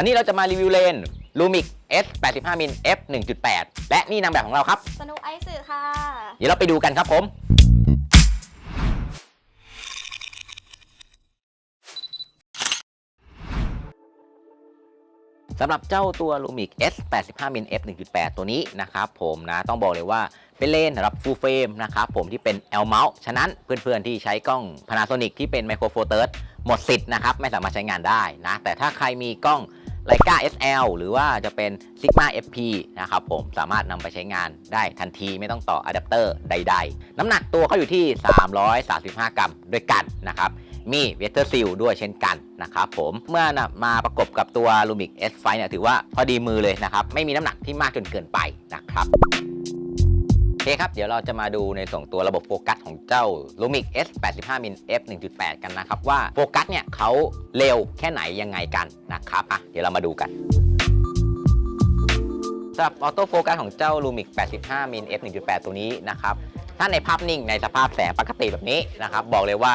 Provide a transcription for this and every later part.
วันนี้เราจะมารีวิวเลน Lumix S 85มิล F 1.8 และนี่นางแบบของเราครับ สนุกไอซ์สื่อค่ะ เดี๋ยวเราไปดูกันครับผม สำหรับเจ้าตัว Lumix S 85มิล F 1.8 ตัวนี้นะครับผมนะต้องบอกเลยว่าเป็นเลนสำหรับ full frame นะครับผมที่เป็น L mount ฉะนั้นเพื่อนๆที่ใช้กล้อง Panasonic ที่เป็น Micro Four Third หมดสิทธิ์นะครับ ไม่สามารถใช้งานได้นะ แต่ถ้าใครมีกล้อง ไลกา SL หรือว่าจะเป็น Sigma FP นะครับผมสามารถนำไปใช้งานได้ทันทีไม่ต้องต่ออะแดปเตอร์ใด ๆ น้ำหนักตัวเขาอยู่ที่ 335 กรัมด้วยกันนะครับมีเวเตอร์ซิลด้วยเช่นกันนะครับผมเมื่อนะมาประกบกับตัวลูมิก S 5 เนี่ยถือว่าพอดีมือเลยนะครับ ไม่มีน้ำหนักที่มากจนเกินไปนะครับ คครับ เดี๋ยวเราจะมาดูในส่วนตัวระบบโฟกัสของเจ้า Lumix S 85มิล F 1.8 กันนะครับ ว่าโฟกัสเนี่ยเขาเร็วแค่ไหนยังไงกันนะครับอะเดี๋ยวเรามาดูกันสำหรับออโต้โฟกัสของเจ้า Lumix 85มิล F 1.8 ตัวนี้นะครับ ถ้าในภาพนิ่งในสภาพแสงปกติแบบนี้นะครับ บอกเลยว่า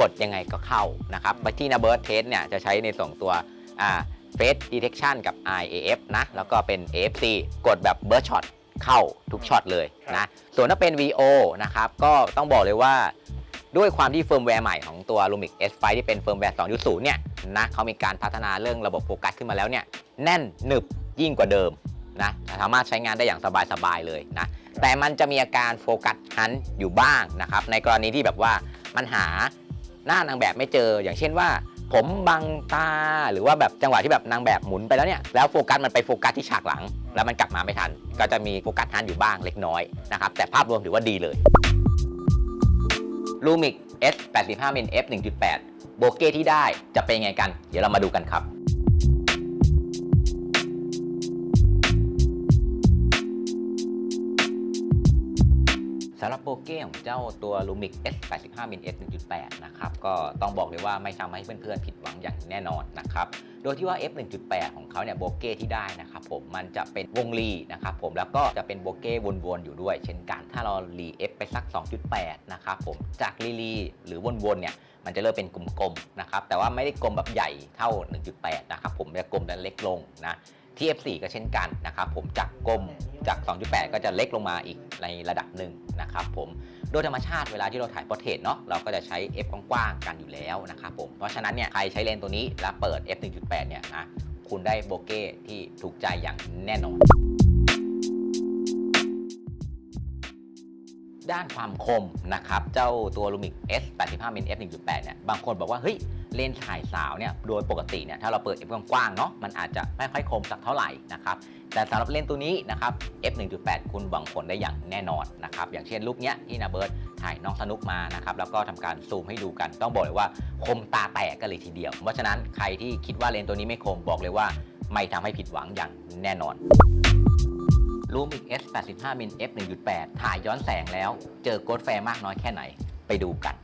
กดยังไงก็เข้านะครับไปที่นาเบิร์ t เทสเนี่ยจะใช้ในส่วนตัวอ่า Face Detection กับ IAF นะ แล้วก็เป็น AFC กดแบบ Burst Shot เข้าทุกช็อตเลยนะ ส่วนถ้าเป็น VO นะครับ ก็ต้องบอกเลยว่าด้วยความที่เฟิร์มแวร์ใหม่ของตัว Lumix S5 ที่เป็นเฟิร์มแวร์ 2.0 เนี่ยนะเขามีการพัฒนาเรื่องระบบโฟกัสขึ้นมาแล้วเนี่ยแน่นหนึบยิ่งกว่าเดิมนะสามารถใช้งานได้อย่างสบายๆเลยนะแต่มันจะมีอาการโฟกัสฮันต์อยู่บ้างนะครับในกรณีที่แบบว่ามันหาหน้านางแบบไม่เจออย่างเช่นว่า ผมบังตาหรือว่าแบบจังหวะที่แบบนางแบบหมุนไปแล้วเนี่ยแล้วโฟกัสมันไปโฟกัสที่ฉากหลัง แล้วมันกลับมาไม่ทัน ก็จะมีโฟกัสทันอยู่บ้างเล็กน้อยนะครับแต่ภาพรวมถือว่าดีเลยลูมิก S 85มิล F 1.8 โบเก้ที่ได้จะเป็นยังไงกัน เดี๋ยวเรามาดูกันครับ สำหรับโบเก้ของเจ้าตัว Lumix S 85มิล F 1.8 นะครับ ก็ต้องบอกเลยว่าไม่ทำให้เพื่อนๆผิดหวังอย่างแน่นอนนะครับ โดยที่ว่า F 1.8 ของเขาเนี่ยโบเก้ที่ได้นะครับผมมันจะเป็นวงรีนะครับผมแล้วก็จะเป็นโบเก้วนๆอยู่ด้วย เช่นกันถ้าเรารี F ไปสัก 2.8 นะครับผมจากรีรีหรือวนๆเนี่ยมันจะเริ่มเป็นกลมๆนะครับแต่ว่าไม่ได้กลมแบบใหญ่เท่า 1.8 นะครับผมจะกลมและเล็กลงนะที่ F4 ก็เช่นกันนะครับผมจากกลม จาก 2.8 ก็จะเล็กลงมาอีกในระดับหนึ่งนะครับผมโดยธรรมชาติเวลาที่เราถ่ายพอร์เทรตเนาะเราก็จะใช้ f กว้างๆกันอยู่แล้วนะครับผมเพราะฉะนั้นเนี่ยใครใช้เลนส์ตัวนี้แล้วเปิด f 1.8 เนี่ยนะคุณได้โบเก้ที่ถูกใจอย่างแน่นอนด้านความคมนะครับ เจ้าตัว Lumix S 85มิล f 1.8 เนี่ย บางคนบอกว่า เฮ้ย เลนส์ถ่ายสาวเนี่ย โดยปกติเนี่ย ถ้าเราเปิด f กว้างๆ เนาะมันอาจจะไม่ค่อยคมสักเท่าไหร่นะครับ แต่สำหรับเลนส์ตัวนี้นะครับ f 1.8 คุณหวังผลได้อย่างแน่นอนนะครับ อย่างเช่นรูปเนี้ยที่นาเบิร์ตถ่ายน้องสนุกมานะครับ แล้วก็ทำการซูมให้ดูกัน ต้องบอกเลยว่าคมตาแตกกันเลยทีเดียว เพราะฉะนั้นใครที่คิดว่าเลนส์ตัวนี้ไม่คมบอกเลยว่า ไม่ทำให้ผิดหวังอย่างแน่นอน Lumix S 85มิล f 1.8 ถ่ายย้อนแสงแล้ว เจอโกดแฟร์มากน้อยแค่ไหนไปดูกัน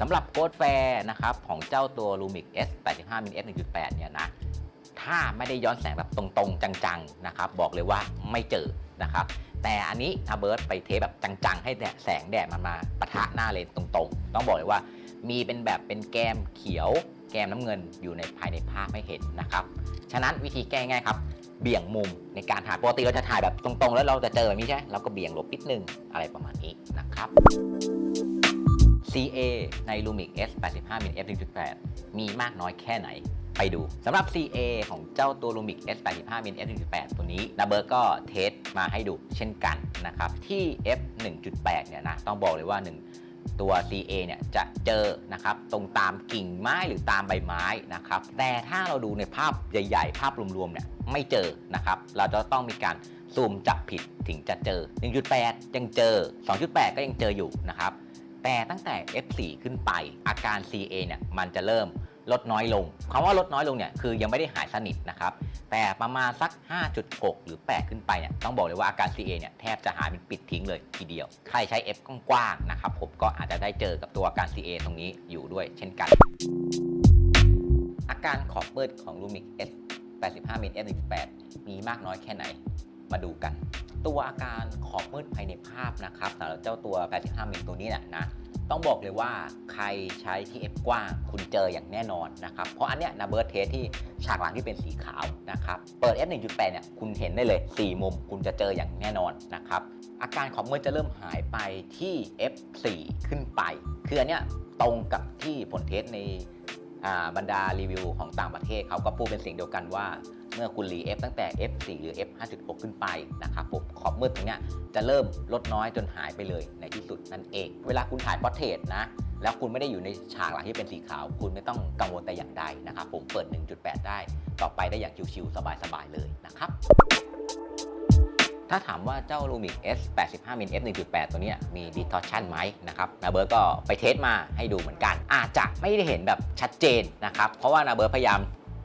สำหรับโกดแฟร์นะครับของเจ้าตัว Lumix S 85มิล f 1.8 เนี่ยนะ ถ้าไม่ได้ย้อนแสงแบบตรงๆ จังๆนะครับบอกเลยว่าไม่เจอนะครับแต่อันนี้อาเบิร์ตไปเทแบบจังๆ ให้แดดแสงแดดมันมาปะทะหน้าเลนตรงๆ ต้องบอกเลยว่ามีเป็นแบบเป็นแกมเขียว แกมน้ำเงินอยู่ในภายในภาพให้เห็นนะครับ ฉะนั้นวิธีแก้ง่ายครับ เบี่ยงมุมในการถ่ายปกติเราจะถ่ายแบบตรงๆ แล้วเราจะเจอแบบนี้ใช่ไหมเราก็เบี่ยงหลบนิดนึงอะไรประมาณนี้นะครับ CA ใน Lumix S 85มิล f 1.8มีมากน้อยแค่ไหน ไปดูสำหรับ CA ของเจ้าตัว Lumix S 85 มิล f 1.8 ตัวนี้นาเบิร์ก็เทสมาให้ดูเช่นกันนะครับที่ f 1.8 เนี่ยนะต้องบอกเลยว่า 1 ตัว CA เนี่ยจะเจอนะครับตรงตามกิ่งไม้หรือตามใบไม้นะครับแต่ถ้าเราดูในภาพใหญ่ๆ ภาพรวมๆเนี่ยไม่เจอนะครับเราจะต้องมีการซูมจับผิดถึงจะเจอ 1.8 ยังเจอ 2.8 ก็ยังเจออยู่นะครับแต่ตั้งแต่ F4 ขึ้นไปอาการ CA เนี่ยมันจะเริ่ม ลดน้อยลงคำว่าลดน้อยลงเนี่ยคือยังไม่ได้หายสนิทนะครับแต่ประมาณสัก 5.6 หรือ 8 ขึ้นไปเนี่ยต้องบอกเลยว่าอาการ CA เนี่ยแทบจะหายเป็นปิดทิ้งเลยทีเดียว ใครใช้ F กว้างๆนะครับผมก็อาจจะได้เจอกับตัวอาการ CA ตรงนี้อยู่ด้วยเช่นกัน อาการขอบมืดของ Lumix S 85มิล F 1.8มีมากน้อยแค่ไหนมาดูกัน ตัวอาการขอบมืดภายในภาพนะครับสำหรับเจ้าตัว 85มิลตัวนี้นะนะ ต้องบอกเลยว่าใครใช้ที่ F กว้างคุณเจออย่างแน่นอนนะครับ เพราะอันเนี้ยนาเบิร์ดเทสที่ฉากหลังที่เป็นสีขาวนะครับ เปิด F 1.8เนี่ยคุณเห็นได้เลย 4 มุมคุณจะเจออย่างแน่นอนนะครับ อาการของมืดจะเริ่มหายไปที่ F4 ขึ้นไป คืออันเนี้ยตรงกับที่ผลเทสในบรรดารีวิวของต่างประเทศเขาก็พูดเป็นเสียงเดียวกันว่า เมื่อคุณรี F ตั้งแต่ F4 หรือ F56 ขึ้นไปนะครับผมขอบมืดตรงเนี้ยจะเริ่มลดน้อยจนหายไปเลยในที่สุดนั่นเอง เวลาคุณถ่ายพอร์เทรตนะแล้วคุณไม่ได้อยู่ในฉากหลังที่เป็นสีขาว คุณไม่ต้องกังวลแต่อย่างใดนะครับผมเปิด 1.8 ได้ ต่อไปได้อย่างชิวๆสบายๆเลยนะครับถ้าถามว่าเจ้า Lumix S 85มิล F 1.8 ตัวนี้มี distortion ไหมนะครับนาเบิร์ก็ไปเทสมาให้ดูเหมือนกัน อาจจะไม่ได้เห็นแบบชัดเจนนะครับ เพราะว่านาเบิร์พยายาม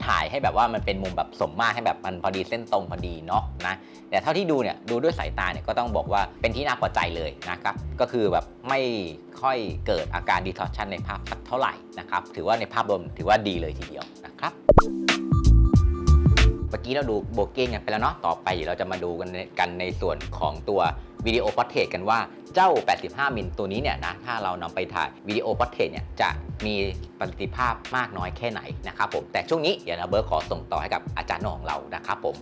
ถ่ายให้แบบว่ามันเป็นมุมแบบสมมาตรให้แบบมันพอดีเส้นตรงพอดีเนาะนะแต่เท่าที่ดูเนี่ยดูด้วยสายตาเนี่ยก็ต้องบอกว่าเป็นที่น่าพอใจเลยนะครับก็คือแบบไม่ค่อยเกิดอาการ distortion ในภาพสักเท่าไหร่นะครับถือว่าในภาพรวมถือว่าดีเลยทีเดียวนะครับเมื่อกี้เราดูโบเก้งกันไปแล้วเนาะต่อไปเดี๋ยวเราจะมาดูกันกันในส่วนของตัว วิดีโอพอร์เทรตกันว่าเจ้า 85 มิลตัวนี้เนี่ยนะถ้าเรานำไปถ่ายวิดีโอพอร์เทรตเนี่ยจะมีประสิทธิภาพมากน้อยแค่ไหนนะครับผมแต่ช่วงนี้เดี๋ยวนะเบิร์ดขอส่งต่อให้กับอาจารย์โน่ของเรานะครับผม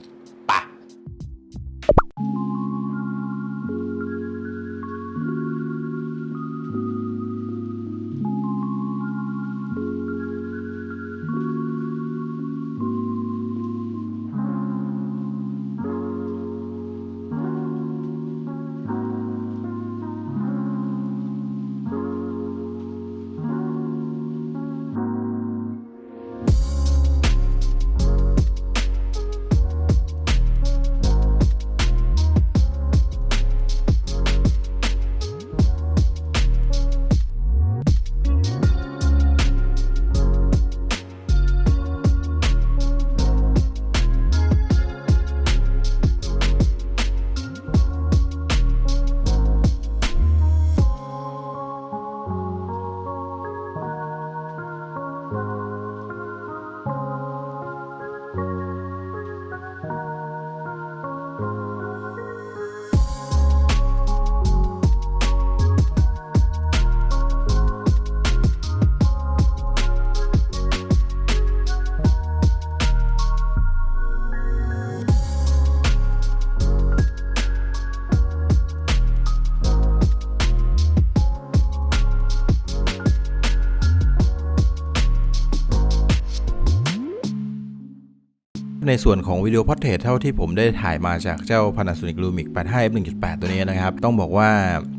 ในส่วนของวิดีโอพอร์เทรตเท่าที่ผมได้ถ่ายมาจากเจ้า Panasonic Lumix 85 f 1.8 ตัวนี้นะครับ ต้องบอกว่า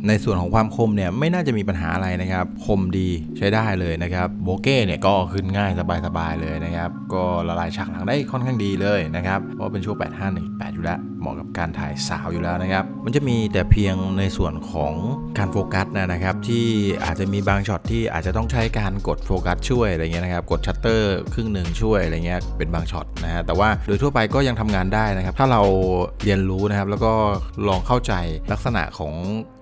ในส่วนของความคมเนี่ยไม่น่าจะมีปัญหาอะไรนะครับ คมดีใช้ได้เลยนะครับโบเก้เนี่ยก็ขึ้นง่ายสบายๆเลยนะครับ ก็ละลายฉากหลังได้ค่อนข้างดีเลยนะครับ เพราะเป็นช่วง85 1.8 อยู่แล้ว เหมาะกับการถ่ายสาวอยู่แล้วนะครับ มันจะมีแต่เพียงในส่วนของการโฟกัสนะนะครับที่อาจจะมีบางช็อตที่อาจจะต้องใช้การกดโฟกัสช่วยอะไรเงี้ยนะครับกดชัตเตอร์ครึ่งหนึ่งช่วยอะไรเงี้ยเป็นบางช็อตนะฮะแต่ว่าโดยทั่วไปก็ยังทำงานได้นะครับ ถ้าเราเรียนรู้นะครับแล้วก็ลองเข้าใจลักษณะของ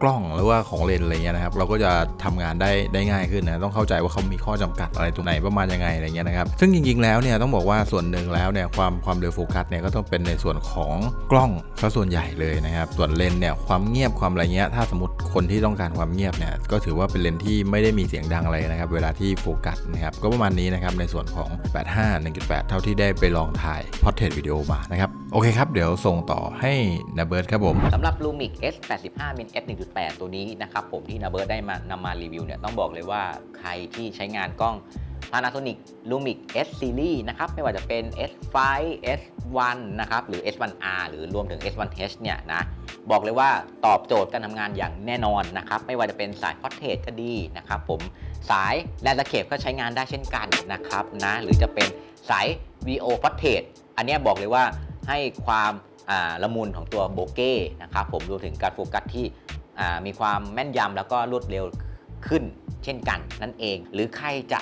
กล้องหรือว่าของเลนส์อะไรเงี้ยนะครับเราก็จะทำงานได้ได้ง่ายขึ้นนะต้องเข้าใจว่าเขามีข้อจำกัดอะไรตรงไหนประมาณยังไงอะไรเงี้ยนะครับซึ่งจริงๆแล้วเนี่ยต้องบอกว่าส่วนหนึ่งแล้วเนี่ยความความเร็วโฟกัสเนี่ยก็ต้องเป็นในส่วนของกล้องซะส่วนใหญ่เลยนะครับส่วนเลนส์เนี่ยความเงียบความอะไรเงี้ยถ้าสมมติคนที่ต้องการความเงียบเนี่ยก็ถือว่าเป็นเลนส์ที่ไม่ได้มีเสียงดังอะไรนะครับเวลาที่โฟกัสนะครับก็ประมาณนี้นะครับในส่วนของ 85 1.8 เท่าที่ได้ไปลองถ่ายพอร์เทรตวิดีโอมานะครับโอเคครับ เดี๋ยวส่งต่อให้นาเบิร์ดครับผมสำหรับ Lumix S 85มิล F 1.8 ตัวนี้นะครับผมที่นาเบิร์ดได้มานำมารีวิวเนี่ยต้องบอกเลยว่าใครที่ใช้งานกล้อง Panasonic Lumix S Series นะครับไม่ว่าจะเป็น S5 S1 นะครับหรือ S1R หรือรวมถึง S1H เนี่ยนะบอกเลยว่าตอบโจทย์การทำงานอย่างแน่นอนนะครับไม่ว่าจะเป็นสายพอร์เทรตก็ดีนะครับผมสายแลนด์สเคปก็ใช้งานได้เช่นกันนะครับนะหรือจะเป็นสาย VO Portrait อันนี้บอกเลยว่าให้ความาละมุนของตัวโบเก้นะครับผมรวมถึงการโฟกัสที่มีความแม่นยำแล้วก็รวดเร็วขึ้นเช่นกันนั่นเอง หรือใครจะ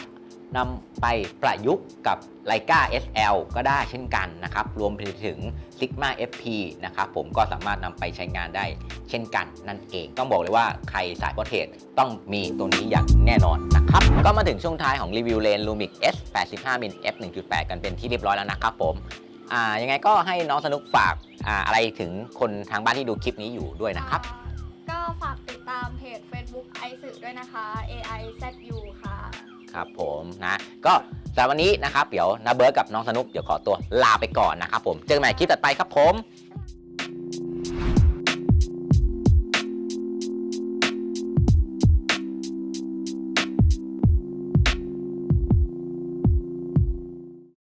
นำไปประยุกต์กับ Leica SL ก็ได้เช่นกันนะครับ รวมไปถึง Sigma FP นะครับผมก็สามารถนำไปใช้งานได้เช่นกันนั่นเอง ต้องบอกเลยว่าใครสายพอร์เทรตต้องมีตัวนี้อย่างแน่นอนนะครับ ก็มาถึงช่วงท้ายของรีวิวเลน Lumix S 85มิล F 1.8 กันเป็นที่เรียบร้อยแล้วนะครับผมอ่ายังไงก็ให้น้องสนุกฝากอ่าอะไรถึงคนทางบ้านที่ดูคลิปนี้อยู่ด้วยนะครับ ก็ฝากติดตามเพจ Facebook ไอซึด้วยนะคะ AI ZU ครับผมนะก็สำหรับวันนี้นะครับเดี๋ยวนาเบิร์ดกับน้องสนุกเดี๋ยวขอตัวลาไปก่อนนะครับผมเจอกันใหม่คลิปต่อไปครับผม